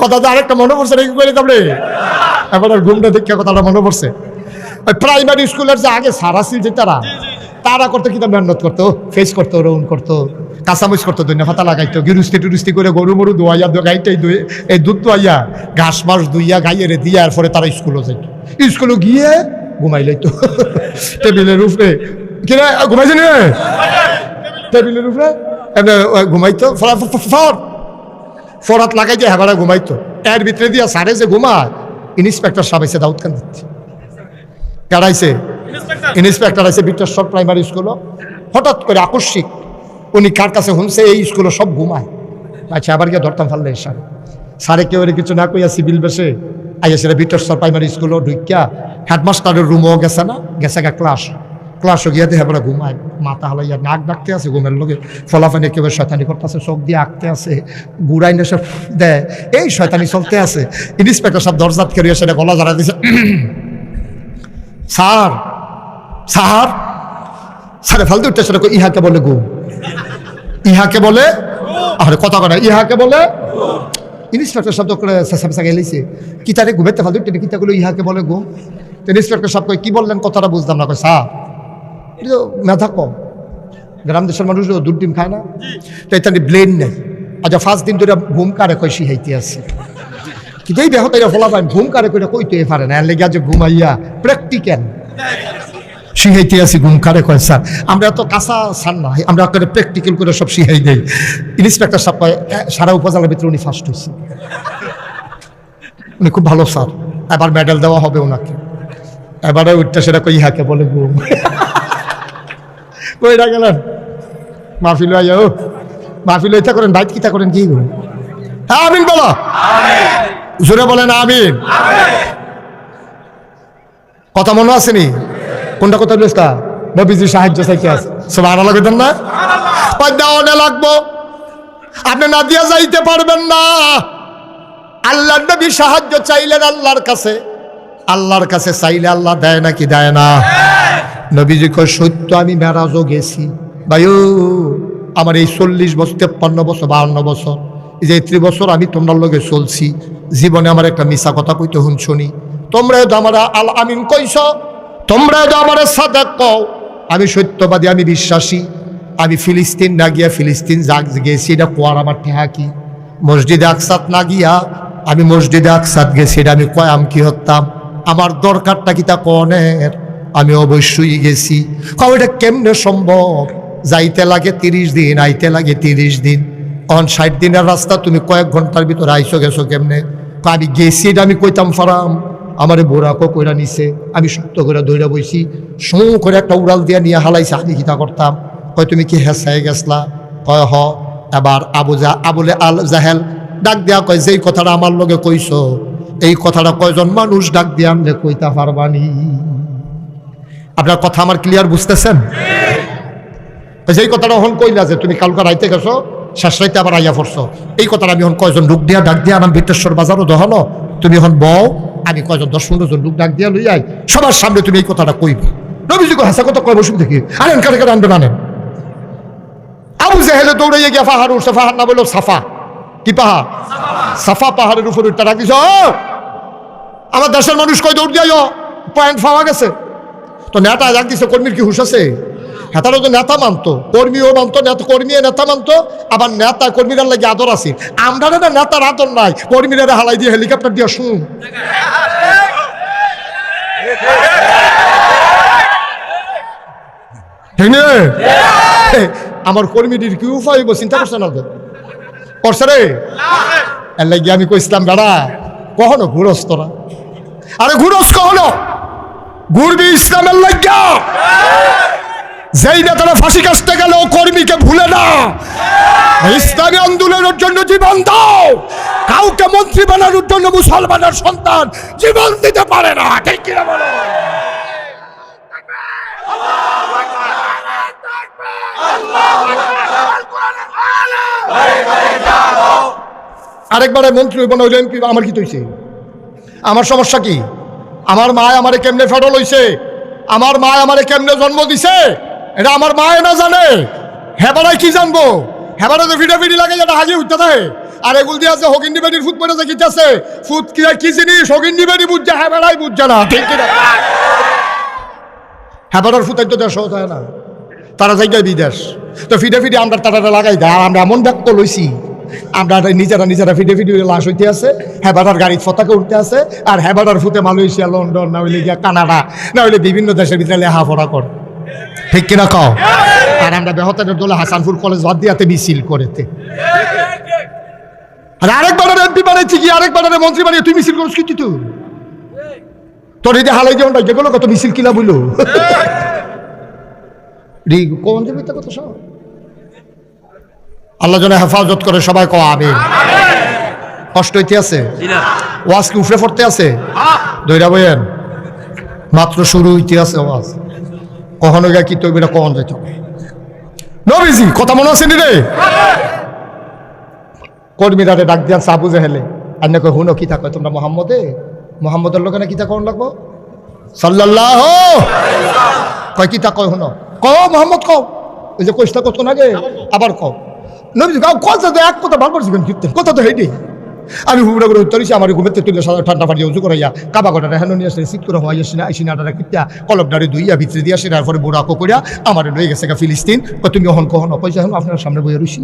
কথা তো আরেকটা মনে পড়ছে নাকি করে তাহলে? এবার আর ঘুমটা দেখে কথাটা মনে পড়ছে। ওই প্রাইমারি স্কুলের যে আগে সারা ছিল যে তারা তারা করতো কিন্তু মেহনত করতো? ফেস করতো রৌন করতো কাঁচামরিচ করতো দৈন্য ফাতা লাগাইতো গিরুস্তি টুরুস্তি করে গরু মরু দোয়াইয়া গাইটাই দুয়ে এই দুধ দোয়াইয়া ঘাস মাস দুইয়া গাইয়ে রে দিয়া এরপরে তারা স্কুলও যাইত। স্কুলে গিয়ে ঘুমাই লাইতো। টেবিলের উপরে। কিনা ঘুমাইছে নি? টেবিলের উপরে? এমনি ঘুমাইতো। ফরা ফর ফরাত লাগাই দিয়ে হেবারা ঘুমাইতো। এর ভিতরে দিয়া সারে যে ঘুমায় ইন্সপেক্টর সাহেব এসে দাউদ খান দিচ্ছে। কারাইছে ইন্সপেক্টর। আছে বিটেশ্বর প্রাইমারি স্কুলও। হঠাৎ করে আকস্মিক উনি কার কাছে শুনছে এই স্কুলে সব ঘুমায়। আচ্ছা আবার গিয়ে ধরতাম ফাললে স্যার স্যারে কেউ এর কিছু না কইয়া সিভিল বেসে আইয়া সেটা বিটেশ্বর প্রাইমারি স্কুলও ঢুকিয়া হেডমাস্টারের রুমও গেছে না? গেছে গা ক্লাস ক্লাসও গিয়া দেখে বলে ঘুমায়, মাথা হালাইয়া নাক ডাকতে আছে, ঘুমের লোকে ফলাফানি একেবারে শয়তানি করতেছে, চোখ দিয়ে আঁকতে আছে গুড়াই নেশে দেয় এই শয়তানি চলতে আছে। ইন্সপেক্টর সব দরজাত খেয়ে সেটা গলা জড়া দিছে। স্যার স্যার, স্যারে, ফালতু উঠতে সেটা ইহাকে বলে ঘুম। ইহাকে বলে, আরে কথা কথা ইহাকে বলে ইন্সপেক্টর শব্দ করে সাসা গেলিছে কি তারে ঘুমেতে ফালতু উঠতে কিতা গুলো ইহাকে বলে তো ইন্সপেক্টর কই কি বললেন, কথাটা বুঝলাম না। কই স্যার এটা তো মেধা কম। গ্রাম দেশের মানুষ দুধ ডিম খায় না। তো এখানে ব্লেন নেই। আচ্ছা ফার্স্ট দিন ধরে ঘুম কারে কই শিহাইতে আছে। কিন্তু এই দেহতে ফলা পায়, ঘুম কারে কইটা কইতে পারে না। লেগে যে ঘুমাইয়া প্র্যাকটিক্যাল শিখাইতে আছি, ঘুম কারে কয় স্যার। আমরা তো কাঁচা সার না, আমরা করে প্র্যাকটিক্যাল করে সব শিখাই দেই। ইন্সপেক্টর সাহেব কয় সারা উপজেলার ভিতরে উনি ফার্স্ট হয়েছে উনি খুব ভালো স্যার। এবার মেডেল দেওয়া হবে ওনাকে এবারে উঠতে সেটা কই ইহাকে বলে ঘুম। কইরা গেলেন? মাহফিল আইয়া ও। মাহফিল ইচ্ছা করেন বাইক কিতা করেন কি ঘুম হ্যাঁ আমিন বলো। জোরে বলেন আমিন। কথা মনে আসেনি কোনটা কথা বলিস নবীজি সাহায্য চাইতে আছে। সব আনা লাগবেন না দেওয়ানে লাগবো। আপনি না দিয়া যাইতে পারবেন না। আল্লাহ নবী সাহায্য চাইলেন আল্লাহর কাছে। আল্লাহর কাছে চাইলে আল্লাহ দেয় নাকি দেয় না? নবীজি কয়, সত্য, আমি মেরাজও গেছি। ভাইও, আমার এই চল্লিশ বছর, তেপ্পান্ন বছর, বাহান্ন বছর, এই যে ত্রিবছর আমি তোমার লগে চলছি, জীবনে আমার একটা মিশা কথা কইতে হুন শুনি তোমরা তো আমার আল আমিন কইস তোমরা তো আমার সাদাক কও। আমি সত্যবাদী, আমি বিশ্বাসী, আমি ফিলিস্তিন না গিয়া ফিলিস্তিন যাক, গেছি, এটা কোয়ার আমার ঠেহা কি? মসজিদে আকসাত না গিয়া আমি মসজিদে আকসাত গেছি, এটা আমি কয়াম কি হতাম? আমার দরকারটা কি তা কনের? আমি অবশ্যই গেছি। কও, এটা কেমনে সম্ভব? যাইতে লাগে তিরিশ দিন, আইতে লাগে তিরিশ দিন। অন ষাট দিনের রাস্তা তুমি কয়েক ঘণ্টার ভিতরে আইসো গেছো কেমনে? আমি গেছি এটা আমি কইতাম ফারাম আমারে বোরাকো কইরা নিছে। আমি সত্য করে দৌড়া বইছি। সৌ করে একটা উড়াল দিয়া নিয়ে হালাইছে, আমি কিতা করতাম? কয়, তুমি কি হেসাই গেছলা? কয়, হ। এবার আবু জা আবুলে আল জাহেল ডাক দিয়া কয়, যেই কথাটা আমার লগে কইছো এই কথাটা কয়জন মানুষ ডাক দিয়া আনলে কইতা পারবানি? আপনার কথা আমার ক্লিয়ার বুঝতেছেন? যেই কথাটা হন কইলা যে তুমি কালকে রাইতে গেছো, শেষ রাইতে আবার আইয়া পড়ছো। এই কথাটা আমি হন কয়জন লোক দিয়া ডাক দিয়া আনাম বিটেশ্বর বাজারও দহলো তুমি এখন বও আমি কয়জন, দশ পনেরো জন লোক ডাক দিয়া লই আই সবার সামনে তুমি এই কথাটা কইবে। নবীজি কো হাসা কথা কয় বসুন দেখি। আনেন কারে কারে আনবেন আনেন আবু জেহেলে দৌড়াইয়া গিয়া পাহাড় উঠছে পাহাড় না বলল সাফা। কি পাহাড়? সাফা পাহাড়ের উপর উঠতে দিছ আমার দেশের মানুষ কয় দৌড় দিয়াই পয়েন্ট পাওয়া গেছে। তো নেতা ডাক দিছে কর্মীর কি হুশ আছে? হেতারও তো নেতা মানতো, কর্মীও মানতো, নেতা কর্মী নেতা মানতো, আবার নেতা কর্মীরা লাগে আদর আছে। আমরা না নেতার আদর নাই কর্মীরা হালাই দিয়ে হেলিকপ্টার দিয়ে শুন আমার কর্মীটির কি উপায় চিন্তা করছে না করছে রে? এর লাগে আমি কইছিলাম বেড়া, কখনো ঘুরস তোরা? আরে ঘুরস কখনো? ঘুরবি ইসলামের লাগিয়া যেই নেতারা ফাঁসি কাটতে গেল, কর্মীকে ভুলে না। ইসলামী আন্দোলনের জন্য জীবন দাও। কাউকে মন্ত্রী বানানোর জন্য মুসলমানের সন্তান জীবন দিতে পারে না। ঠিক কিনা বলো? আরেকবারে মন্ত্রী হইব না আমার কি তৈছে? আমার সমস্যা কি? আমার মা আমারে কেমনে ফেডল হইছে? আমার মা আমারে কেমনে জন্ম দিছে? এটা আমার মায়ে না জানে। হেবারাই কি জানব? হেবারে তো ভিডিও ভিডি লাগে যেটা হাজির উঠতে থাকে। আর এগুল দিয়ে আছে হগিন্দি বেডির ফুট পড়ে যে আছে? ফুট কি কি জিনিস? হগিন্দি বেডি বুঝছে বেড়াই বুঝছে না। ঠিক কিনা? বেড়ার ফুটাই তো দেশ হয় না। তারা জায়গায় বিদেশ। তো ফিডে ফিডে আমরা তারা লাগাই দেয়। আর আমরা এমন ব্যক্ত লইছি, আমরা নিজেরা নিজেরা ফিডে ফিডে লাশ হইতে আছে হেবাটার গাড়ি পতাকা উঠতে আছে, আর হেবাটার ফুটে মালয়েশিয়া, লন্ডন, না হইলে গিয়া কানাডা, না হইলে বিভিন্ন দেশের ভিতরে লেখাপড়া কর। ঠিক কিনা কও? আর আমরা বেহতানের দোলে হাসানপুর কলেজ বাদ দিয়াতে মিছিল করেতে। আর আরেকবার এমপি বানাইছি কি? আরেকবার মন্ত্রী বানিয়ে তুই মিছিল করিস কি তুই? তোর এই যে হালাই যেমন যেগুলো কত মিছিল কিনা বলল রিগ কোন দেবে তা কত সব আল্লাহ যেন হেফাজত করে সবাই কো আমিন। কষ্ট হইতে আছে? ওয়াজ কি উফরে পড়তে আছে? দইরা বইয়েন মাত্র শুরু হইতে আছে ওয়াজ। কখনো গিয়া কি তৈরি কখন যেত নবীজি কথা মনে আছে নি রে? কর্মীরা ডাক দিয়া সাবু জেহেলে আর না কই হুনো কি থাকো তোমরা মোহাম্মদে? মোহাম্মদের লোকেরা কি থাকো লাগবো সাল্লাল্লাহ কয় কি তা কয় হুনো? কও মোহাম্মদ কও। ওই যে কইসটা কত আগে আবার কও। নবীজি কাউ কথা তো এক কথা ভাগ করছি কীর্তন? কথা তো হেঁটে আমি হুবড়া করে উত্তরিছি আমার ঘুমেতে তুলে সাদা ঠান্ডা পানি উঁচু করাইয়া কাবা কটা হেন নিয়ে আসলে শীত করে হওয়াই আসি না আইসি নাটারা কিত্যা কলব ডাড়ি দুইয়া ভিতরে দিয়ে আসি তারপরে বুড়া আকো করিয়া আমার লয়ে গেছে গা ফিলিস্তিন। তুমি অহন কহন পয়সা হন আপনার সামনে বইয়া রুছি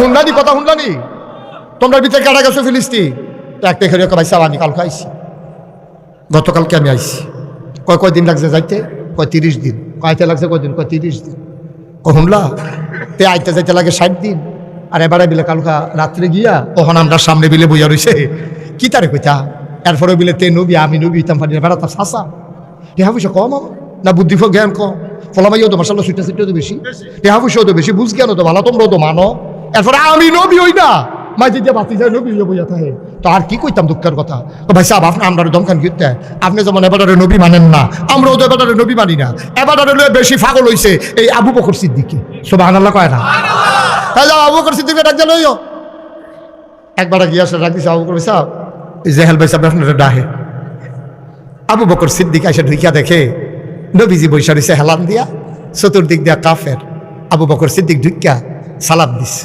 হুন্ডানি কথা হুন্ডানি তোমরা ভিতরে কাটা গেছো ফিলিস্তিন? তো একটা খেলে ভাই সাবানি কালকে আইসি গতকালকে আমি আইসি কয় কয় দিন লাগছে যাইতে? কয় তিরিশ দিন? কয়তে লাগছে কয়দিন? কয় তিরিশ দিন। কয় শুনলা? তে আইতে যাইতে লাগে ষাট দিন। আর এবারে বিলে কালকা রাত্রে গিয়া কখন আমরা সামনে বিলে বইয়া রইছে। কি তারে কইতা এরপরে বিলে তে নবী, আমি নবী, ইতাম ফানি বেড়া তার শাসা টেহা পয়সা কম না বুদ্ধি জ্ঞান কম। ফলামাইও তো মাসাল্লাহ সুইটা সুইটা তো বেশি। টেহা পয়সাও তো বেশি, বুঝ জ্ঞান তো ভালো, তোমরাও তো মানো। এরপরে আমি নবী হই না। মাঝে যে বাতি যায়, নবী বইয়া থাকে তো আর কি কইতাম দুঃখের কথা? তো ভাই সাহেব আপনি আমরা দমকান কিনতে আপনি যেমন এবারে নবী মানেন না আমরাও তো এবারে নবী মানি না। এবারে বেশি ফাগল হইছে এই আবু বকর সিদ্দিকে। সব আনাল্লাহ কয় না? যাও, আবু বকর সিদ্দিকে ডাক দিল একবার গিয়ে আসলে ডাক দিছে, আবু বকর সাহেব জেহেল ভাই সাহেব আপনার ডাহে। আবু বকর সিদ্দিক এসে ঢুকিয়া দেখে। নবীজি বৈশা রয়েছে হেলান দিয়া, চতুর্দিক দিয়া কাফের আবু বকর সিদ্দিক ঢুকিয়া সালাম দিছে।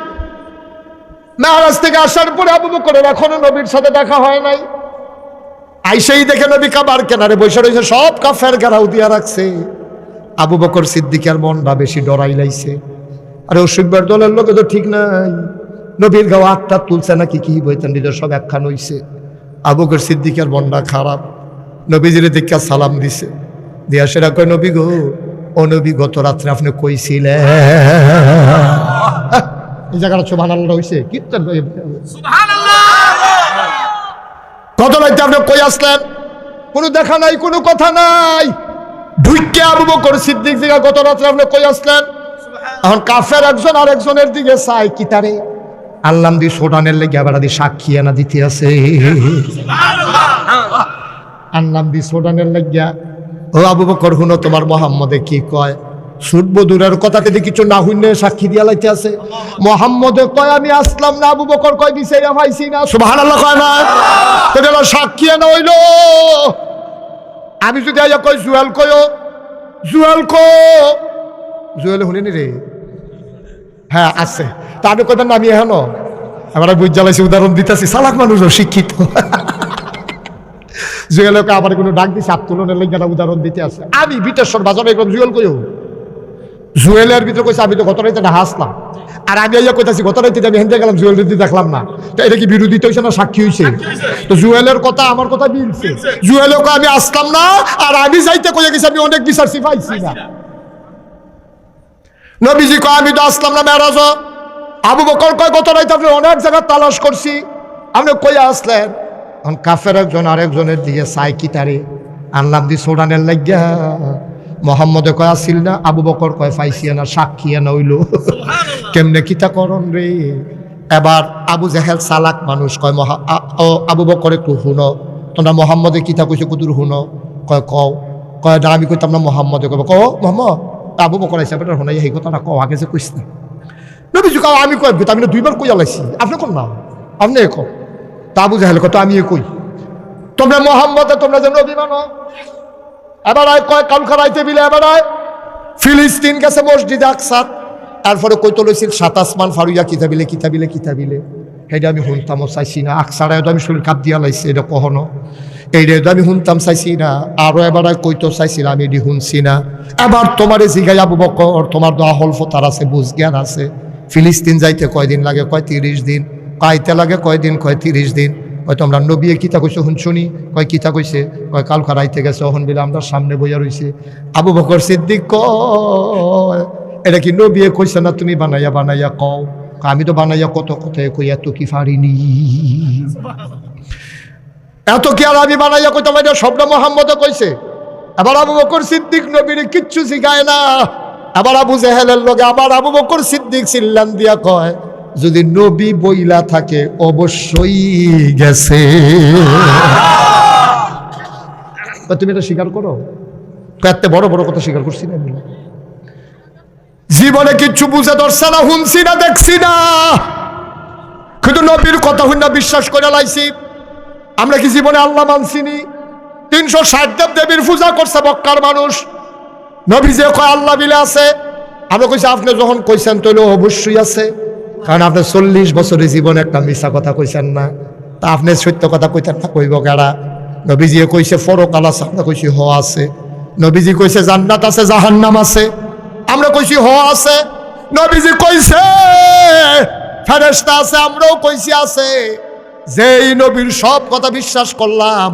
মেহারাজ থেকে আসার পরে আবু বকরের এখনও নবীর সাথে দেখা হয় নাই। আইসেই দেখে নবী কাবার কেনারে বসে রয়েছে, সব কাফের ঘেরাও দিয়া রাখছে। আবু বকর সিদ্দিকের মনটা বেশি ডরাই লাইছে। আরে অসুখবার দলের লোকে তো ঠিক নাই। নবীর গাও আটটা তুলছে নাকি কি বইতেন নিজের সব একখান হইছে। আবু বকর সিদ্দিকের মনটা খারাপ। নবীজিরে দেখা সালাম দিছে। দিয়া সেরা কয়, নবী গো, ও নবী গত রাত্রে আপনি কইছিলেন? এই জায়গাটা শোভান আল্লাহ হয়েছে কীর্তন কত রাইতে আপনি কই আসলেন? কোনো দেখা নাই কোনো কথা নাই। ঢুইকে আবু বকর সিদ্দিক দিকে গত রাত্রে আপনি কই আসলেন? এখন কাফের একজন আর একজনের দিকে চাই কি তারে? আল্লাম দি সোডানের লেগে আবার দি সাক্ষী এনা দিতে আছে। আল্লাম দি সোডানের লেগিয়া ও আবু বকর হুনো তোমার মোহাম্মদে কি কয়? সুটবো দূরের কথাতে কিছু না হইলে সাক্ষী দিয়া লাইতে আছে। মোহাম্মদে কয়, আমি আসলাম না, আবু বকর কয় বিচাইয়া পাইছি না। সুবহানাল্লাহ কয় না। তো গেল সাক্ষী না হইল। আমি যদি আইয়া কই জুয়েল কয়ো? জুয়েল কো? জুয়েল শুনিনি রে? হ্যাঁ আছে। তা আমি কইতাম না আমি এখনও বুঝ জ্বালাইছি, উদাহরণ দিতেছি সালাক মানুষ শিক্ষিত। জুয়েলকে আবার কোনো ডাক দিছে আত্মলনের লেগে উদাহরণ দিতে আছে। আমি বিটেশ্বর বাজারে একদম জুয়েল কইও জুয়েলের ভিতরে কইছে আমি তো গত রাইতে না হাসলাম। আর আমি আইয়া কইতাছি গত রাইতে আমি হেনতে গেলাম জুয়েল দিতে দেখলাম না। তো এটা কি বিরোধিতা হইছে না সাক্ষী হইছে? তো জুয়েলের কথা আমার কথা মিলছে। জুয়েলকে আমি আসলাম না আর আমি যাইতে কইয়া গেছি আমি অনেক বিচার পাইছি না। নবীজি কয় আমি তো আসলাম না মেরাজ আবু বকর কয় গত রাইতে আপনি অনেক জায়গা তালাশ করছি। আপনি কইয়া আসলেন? এখন কাফের একজন আরেকজনের দিকে তারে? আনলাম দি সোডানের লাগিয়া। মোহাম্মদে কয় আসিল না আবু বকর কয় পাইছি না সাক্ষী না হইল। কেমনে কিতা করন রে? এবার আবু জাহেল সালাক মানুষ কয় মহা আবু বকর একটু হুনো তোমরা মোহাম্মদে কিতা কইছে কুতুর হুনো কয় কও। কয় না আমি কইতাম না মোহাম্মদে কব কও মোহাম্মদ আবু বকর আইসা বেটা শোনাই সেই কথাটা কও আগে যে কইস না। নবীজি কাও আমি কই আমি দুইবার কই আলাইছি আপনি কোন না? আপনি কো তা আবু জাহেল কত আমি কই। তোমরা মোহাম্মদে তোমরা যে নবী এবার আয়, কয় কালকা রাইতে বিলে, এবার আয়। ফিলিস্তিন গেছে মসজিদে আকসার। তারপরে কই তো লইছিল সাত আসমান ফারুইয়া কিতাবিলে কিতাবিলে কিতাবিলে সেইটা আমি শুনতামও চাইছি না। আকসারায় তো আমি শরীর কাপ দিয়া লাইছি, এটা কখনো। এইটা আমি শুনতাম চাইছি না। আরও এবার কইতো চাইছিলাম এটি শুনছি না। এবার তোমার জিগাই আবু বকর, তোমার তো আহল ফতার আছে, বুঝ জ্ঞান আছে। ফিলিস্তিন যাইতে কয়দিন লাগে? কয় তিরিশ দিন। কাইতে লাগে কয়দিন? কয় তিরিশ দিন। কয় তোমরা নবিয়ে কিতা কইছে শুনছুনি কয় কিতা কইছে? কয় কাল খারাইতে গেছে ওহন বিলে আমরা সামনে বইয়া রইছে। আবু বকর সিদ্দিক কয়, এটা কি নবিয়ে কইছে না তুমি বানাইয়া বানাইয়া কও? আমি তো বানাইয়া কত কথায় কই, এত কি পারিনি এত কি আর আমি বানাইয়া কইতাম, এটা সবটা মোহাম্মদে কইছে। এবার আবু বকর সিদ্দিক নবীর কিচ্ছু শিখায় না। আবার আবু জেহেলের লগে আবার আবু বকর সিদ্দিক সিল্লান দিয়া কয় যদি নবী বইলা থাকে, অবশ্যই গেছে। তুমি এটা স্বীকার করো? এত বড় বড় কথা স্বীকার করছি না। জীবনে কিচ্ছু বুঝে ধরছে না শুনছি না, দেখছি না। কিন্তু নবীর কথা শুনে বিশ্বাস করে লাইছি। আমরা কি জীবনে আল্লাহ মানছিনি তিনশো ষাট দেব দেবীর পূজা করছে বক্কার মানুষ। নবী যে কয়, আল্লাহ বিলে আছে। আমরা কইছি, আপনি যখন কইছেন তাহলে অবশ্যই আছে। কারণ আপনি চল্লিশ বছরের জীবনে একটা মিশা কথা কইছেন না। তা আপনি সত্য কথা কইতেন না, কইব কেডা? নবীজি কইছে ফরকাল আছে আমরা কইছি, হ আছে। নবীজি কইছে, জান্নাত আছে, জাহান্নাম আছে। আমরা কইছি, হ আছে। নবীজি কইছে, ফেরেশতা আছে আমরাও কইছি, আছে। যেই নবীর সব কথা বিশ্বাস করলাম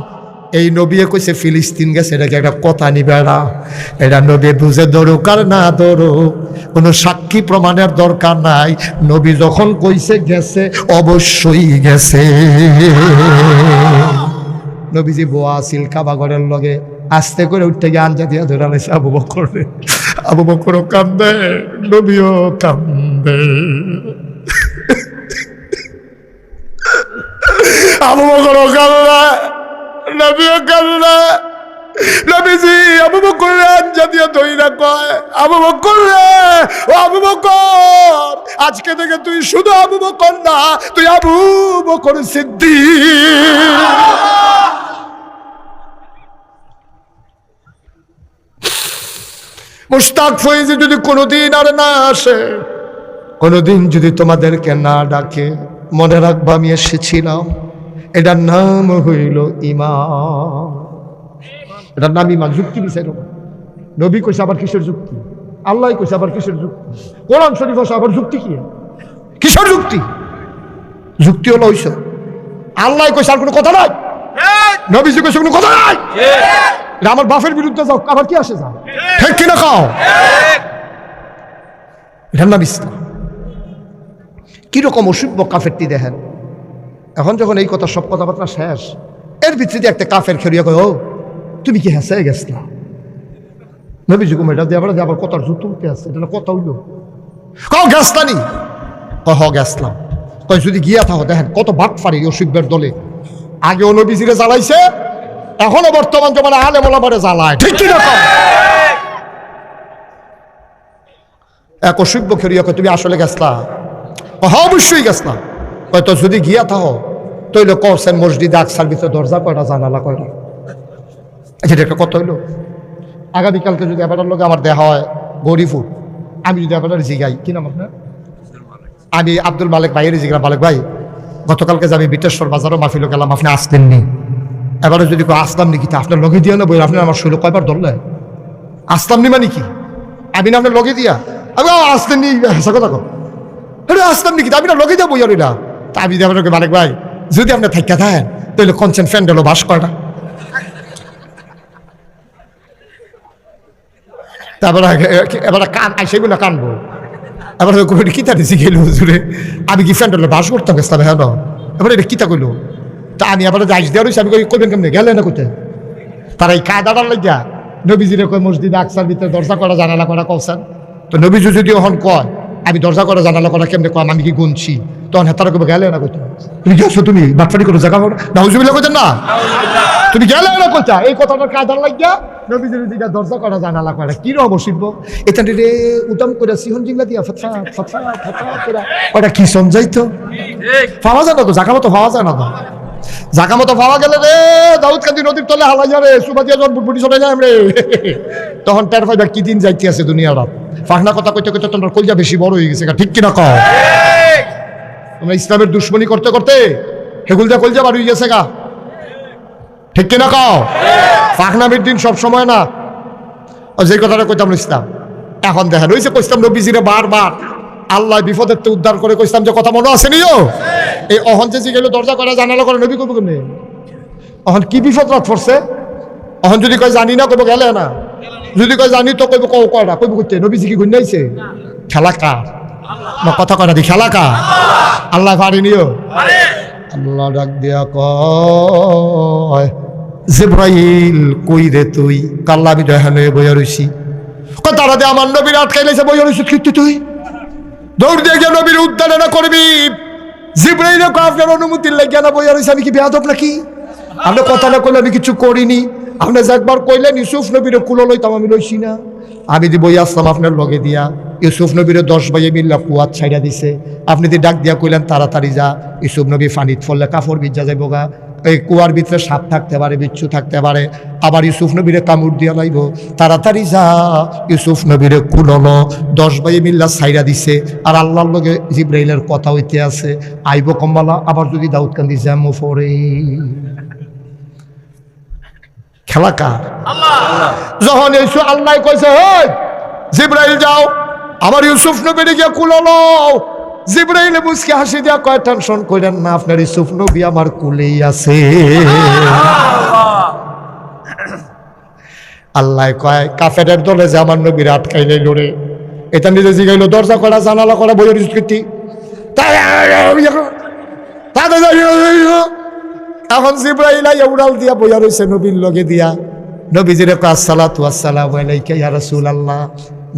এই নবী কইছে, ফিলিস্তিন গেছে, এটাকে একটা কথা নিবে না। এটা নবী বুঝে ধরুক আর না ধরুক, কোনো সাক্ষী প্রমাণের দরকার নাই। নবী যখন কইছে গেছে, অবশ্যই গেছে। নবীজি বোয়া আছিল কাবাগরের লগে, আস্তে করে উঠতে গিয়ে আনজা দিয়া ধরে লাইছে আবু বকর, আবু বকরও কান্দে, নবীও কান্দে। আবু বকরও কান্দে। আজকে থেকে তুই শুধু আবু বকর না, তুই আবু বকর সিদ্দিক। মুস্তাক ফয়েজি যদি কোনোদিন আর না আসে, কোনোদিন যদি তোমাদেরকে না ডাকে, মনে রাখব আমি এসেছিলাম। এটার নাম হইল ইমান এটার নাম ইমান যুক্তি বিচার নবী কইছে আবার কিসের যুক্তি? আল্লাহ কইছে আবার কিসের যুক্তি? কোরআন শরীফ আছে আবার যুক্তি কি? কিসের যুক্তি? যুক্তি হলো ওইসব। আল্লাহ কইছে আর কোনো কথা নাই? নবীজি কইছে কোনো কথা নাই? এটা আমার বাপের বিরুদ্ধে যাও আবার কি আসে যাও? ঠিক। কিনা খাও? এটার নাম ইসলাম। কীরকম অসভ্য কাফেরটি দেখেন? এখন যখন এই কথা, সব কথাবার্তা শেষ, এর ভিত্তিতে একটা কাফের খেরিয়া কয়, ও, তুমি কি হেসে গেছলা? নবীজি কুমার এটা দিয়ে আবার আবার কথার জুতো উঠতে আছে, এটা কথা হইল। কও গেছলানি কয়, হ, গেছলাম। কয়, যদি গিয়া থাকো, দেখেন কত বাট ফারি অসভ্যের দলে। আগেও নবীজিরে জ্বালাইছে, এখনও বর্তমান জমানে আলে মোলা পরে জ্বালায়। ঠিক কি না কও? এক অসভ্য খেরিয়া কয়, তুমি আসলে গেছলা? হ্যাঁ অবশ্যই গেছলাম। তো যদি গিয়া থাকো তৈলে কসেন মসজিদে আকসার ভিতরে দরজা কয়টা জানালা কয়টা? আচ্ছা এটা একটা কত হইল। আগামীকালকে যদি এবার লোক আমার দেহা হয় গরিফুর আমি যদি এবার জিগাই কি নাম আপনার? আমি আব্দুল মালিক ভাইয়ের জিগা মালিক ভাই গতকালকে যে আমি বিটেশ্বর বাজারও মাফিলো গেলাম আপনি আসতেননি এবারে যদি কেউ আসলাম নাকি তা আপনার লগে দিয়ে নেব আপনি আমার শৈল কয়বার ধরলে আসলাম নি মানে কি? আমি না আপনার লগে দিয়া? আমি "ও, আসতেন নি হাসা কথা কো আরে আসলাম নাকি আমি না লগে দিয়া রইলা তা আমি যদি আপনাকে মালিক ভাই যদি আপনি থাকা থাকেন, তাহলে কনসেন ফ্যান্ডেলও বাস কয়টা তারপরে এবার কান সেগুলো কানবো। এবার কমিটি কিতা দিছি গেল হুজুরে? আমি কি ফ্যান্ডেলে বাস করতাম গেছিলাম হ্যাঁ এবার এটা কিতা কইলো? তা আমি আবার যাইস দেওয়া রয়েছে আমি কই, কইবেন কেমনে? গেলে না কোথায় তারা এই কায়দাটার লাগিয়া নবীজিরে কয়, মসজিদ আকসার ভিতরে দরজা করা, জানালা করা কৌসান তো নবীজি যদি ওহন কয়, আমি দরজা করা, জানালা করা কেমনে কম আমি কি গুনছি? তখন হেতারা কবে গেলে না কইতা তুমি গেছো তুমি বাটফাটি করো, জায়গা না হুজুবিল্লা কইতেন না? তুমি গেলে না কইতা? এই কথাটা কাদার লাগিয়া দিকে দরজা করা কি রব রে উদম করে সিহন জিংলা দিয়া ওটা কি পাওয়া যায় না তো জায়গা মতো পাওয়া যায় না তো। জায়গা মতো পাওয়া গেলে রে দাউদ কান্দি নদীর তলে হালাই যাবে সুবাদিয়া জন বুটবুটি চলে যায় রে। তখন টের পাইবা কি দিন যাইতে আছে দুনিয়াটা ফাঁকনা কথা কইতে কইতে তোমার কলজা বেশি বড় হয়ে গেছে, ঠিক কিনা কও? তোমরা ইসলামের দুশ্মনী করতে করতে হেগুল দিয়া কলজা হয়ে গেছে গা। ঠিক কিনা কও? ফাঁকনামির দিন সব সময় না। যে কথাটা কইতাম ইসলাম, এখন দেখা রয়েছে কইতাম নবীজিরে বারবার, আল্লাহ বিপদের তো উদ্ধার করে কইতাম যে কথা মনে আছে নিও? এই অহন যে গেল দরজা করে, জানালা করে, নবী কইব কেমনে? অহন কি বিপদ রাত পড়ছে অহন যদি কয় জানি না, কইব গেলে না। যদি কয় জানি তো কইব কও কয়টা কইব কইতে? নবীজি কি গুন্নাইছে খেলা কার? না কথা কয়টা দি খেলা আল্লাহ পারি নিও। আল্লাহ ডাক দিয়া কয়, জিব্রাইল, কই রে তুই? কাল্লা আমি দেখানো বইয়া রইছি? তারা দে আমার নবীর আটকাইলেছে বইয়া রইছি, কীর্তি তুই? দৌড় দিয়ে গিয়ে নবীর উদ্ধারণা করবি। জিব্রাইল আপনার অনুমতি লাগিয়া না বইয়া রইছে, আমি কি বেয়াদব নাকি? আপনি কথা না কইলে আমি কিছু করিনি। আপনি একবার কইলেন, ইউসুফ নবীর কুলো লইতাম, আমি লইছি না। আমি দি বই আসলাম আপনার লগে দিয়া। ইউসুফ নবীর দশ বাইয়ে মিল্লা কুয়াত ছাইড়া দিছে। আপনি যদি ডাক দিয়া কইলেন তাড়াতাড়ি যা। ইউসুফ নবী ফানিত ফললে কাপড় বিজ্জা যাইব গা। এই কুয়ার ভিতরে সাপ থাকতে পারে বিচ্ছু থাকতে পারে। আবার ইউসুফ নবীরে কামড় দিয়া লাইব। তাড়াতাড়ি যা। ইউসুফ নবীরে কুলনো দশ বাইয়ে মিল্লা ছাইড়া দিছে। আর আল্লাহর লগে জিব্রাইলের কথা হইতে আছে। আইব কম্বালা। আবার যদি দাউদ কান্দি জ্যামো ফরে। খেলা কার? যখন ইসু আল্লাহ কইছে হই জিব্রাইল যাও। আমার ইউসুফ নবীরে গিয়ে কুলালো জিব্রাইল মুসকে হাসি দিয়া কয় টেনশন কইলেন না আপনার ইউসুফ নবী আমার কুলেই আছে। আল্লাহ। কয় কাফেরের দলে যে আমার নবীর আটকাই নাই লড়ে এটা নিজে জিগাইলো দরজা করা জানালা করা বইয়ের স্কৃতি এখন জিব্রাইল উড়াল দিয়া বইয়া রইছে নবীর লগে দিয়া। নবীজিরে কয় আসসালাতু আসসালামু আলাইকা ইয়া রাসূলুল্লাহ।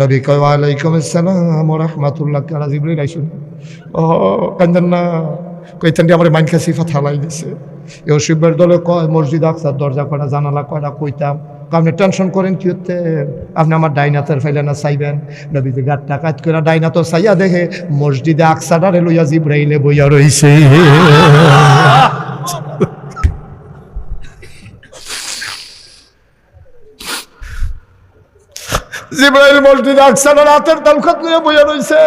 নবী কয়, ওয়ালাইকুম আসসালাম রাহমাতুল্লাহ কালা জিব্রাইল আইসুন? ও কান্দন না। কইতেন আমার মাইনকা সিফাত হালাই দিছে। শিবের দলে কয়, মসজিদ আকসার দরজা কয়টা জানালা কয়টা কইতাম। আপনি টেনশন করেন, কি হতে আপনি আমার ডাইনাতের ফাইলে না চাইবেন? নবীজি গাট টাকাত করে ডাইনাত চাইয়া দেখে মসজিদে আকসাডারে লইয়া জিব্রাইলে বইয়া রইছে। জিব্রাইল মসজিদ আকসার রাতের তালখত নিয়ে বইয়া রইছে।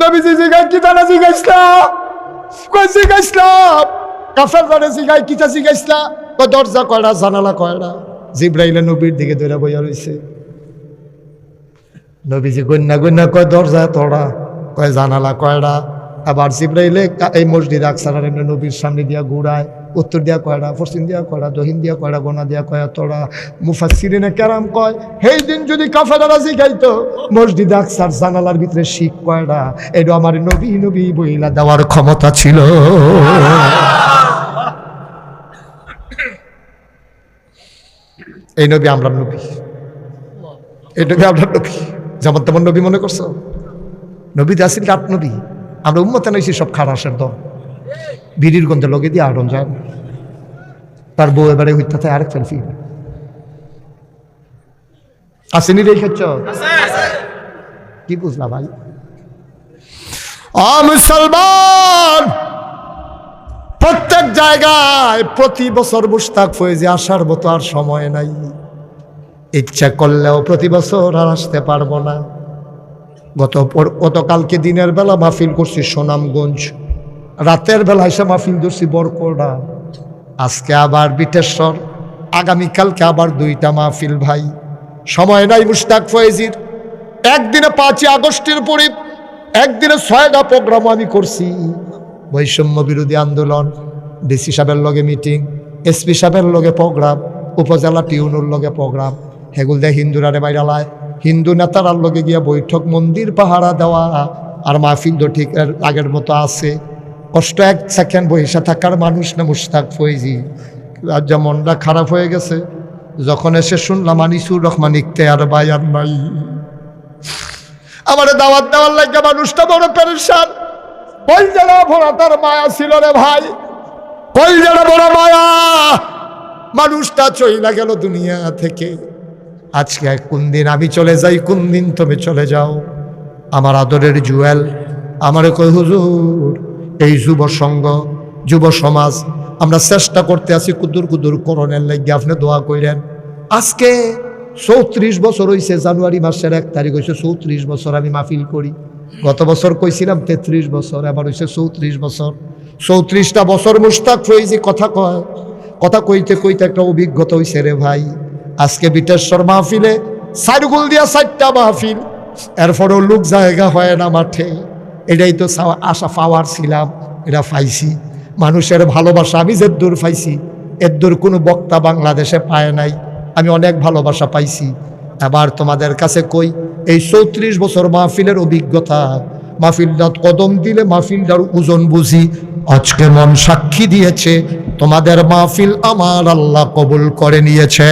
নবীজি জিগাই কি তারা জিগাইছলা? কই জিগাইছলাম কাফের জানে জিগাই কিতা জিগাইছলা? কয় দরজা কয়টা জানালা কয়টা জিব্রাইলে নবীর দিকে ধরে বইয়া রইছে। নবীজি গন্যা গন্যা কয়, দরজা তোড়া। কয়, জানালা কয়টা আবার জিব্রাইলে এই মসজিদ আকসার এমনি নবীর সামনে দিয়া ঘুরায়। উত্তর দিয়া কয়টা পশ্চিম দিয়া কয়টা দহিন দিয়া কয়টা গোনা দিয়া কয়া তোরা মুফাসিরিনে কেরাম কয়, সেই দিন যদি কাফেরারা জিগাইতো মসজিদ আকসার জানালার ভিতরে শিখ কয়টা এটা আমার নবী নবী বইলা দেওয়ার ক্ষমতা ছিল। এই নবী আমরা নবী। এই নবী আমরা নবী। যেমন তেমন নবী মনে করছ? নবী আসিল আট নবী। আমরা উন্মতে নইছি সব খারাসের দল। বিড়ির গন্ধে লগে দিয়ে আড়ন যায় তার বউ এবারে হইতে আরেক ফেলফি আসেনি রে খেচ্ছ কি বুঝলা ভাই? মুসলমান, প্রত্যেক জায়গায় প্রতি বছর মুস্তাক ফয়েজে আসার মতো আর সময় নাই। ইচ্ছা করলেও প্রতি বছর আর আসতে পারব না। গত গতকালকে দিনের বেলা মাহফিল করছি সুনামগঞ্জ। রাতের বেলা এসে মাহফিল ধরছি বরকোড়া আজকে আবার বিটেশ্বর আগামীকালকে আবার দুইটা মাহফিল ভাই। সময় নাই মুশতাক ফয়েজির। একদিনে পাঁচই আগস্টের পরে একদিনে ছয়টা প্রোগ্রাম আমি করছি। বৈষম্য বিরোধী আন্দোলন, ডিসি সাহেবের লগে মিটিং, এসপি সাহেবের লগে প্রোগ্রাম, উপজেলা টিউনুর লগে প্রোগ্রাম। হেগুল দেয় হিন্দুরারে বাইরালায় হিন্দু নেতারার লগে গিয়া বৈঠক, মন্দির পাহারা দেওয়া, আর মাহফিল তো ঠিক আগের মতো আছে। কষ্ট এক সেকেন্ড বহিসা থাকার মানুষ না মুশতাক ফৈজি। যা মনটা খারাপ হয়ে গেছে, যখন এসে শুনলাম, আনিসুর রহমান ইকতে আর ভাই আর নাই আমার দাওয়াত দেওয়ার লাগে মানুষটা বড় পেরেশান। কই জেলা ভরা তার মায়া ছিল রে ভাই। কই জেলা বড় মায়া। মানুষটা চইলা গেল দুনিয়া থেকে। আজকে কোন দিন আমি চলে যাই, কোন দিন তুমি চলে যাও। আমার আদরের জুয়েল। আমার কই হুজুর এই যুব সংঘ, যুব সমাজ, আমরা চেষ্টা করতে আছি কুদুর কুদুর করণের লাগে। আপনি দোয়া কইলেন আজকে চৌত্রিশ বছর হয়েছে জানুয়ারি মাসের এক তারিখ হয়েছে চৌত্রিশ বছর আমি মাহফিল করি। গত বছর কইছিলাম তেত্রিশ বছর, এবার হয়েছে চৌত্রিশ বছর। চৌত্রিশটা বছর মুস্তাক হয়েছে কথা কয়। কথা কইতে কইতে একটা অভিজ্ঞতা হয়েছে রে ভাই। আজকে বিটেশ্বর মাহফিলে সাইডগুল দিয়া চারটা মাহফিল। এরপরেও লোক জায়গা হয় না মাঠে। এটাই তো আশা পাওয়ার ছিলাম, এটা পাইছি। মানুষের ভালোবাসা আমি যে দূর পাইছি এর দূর কোনো বক্তা বাংলাদেশে পায় নাই, আমি অনেক ভালোবাসা পাইছি। এবার তোমাদের কাছে কই, এই চৌত্রিশ বছর মাহফিলের অভিজ্ঞতা মাহফিলটা কদম দিলে মাহফিলটার ওজন বুঝি, আজকে মন সাক্ষী দিয়েছে, তোমাদের মাহফিল আমার আল্লাহ কবুল করে নিয়েছে।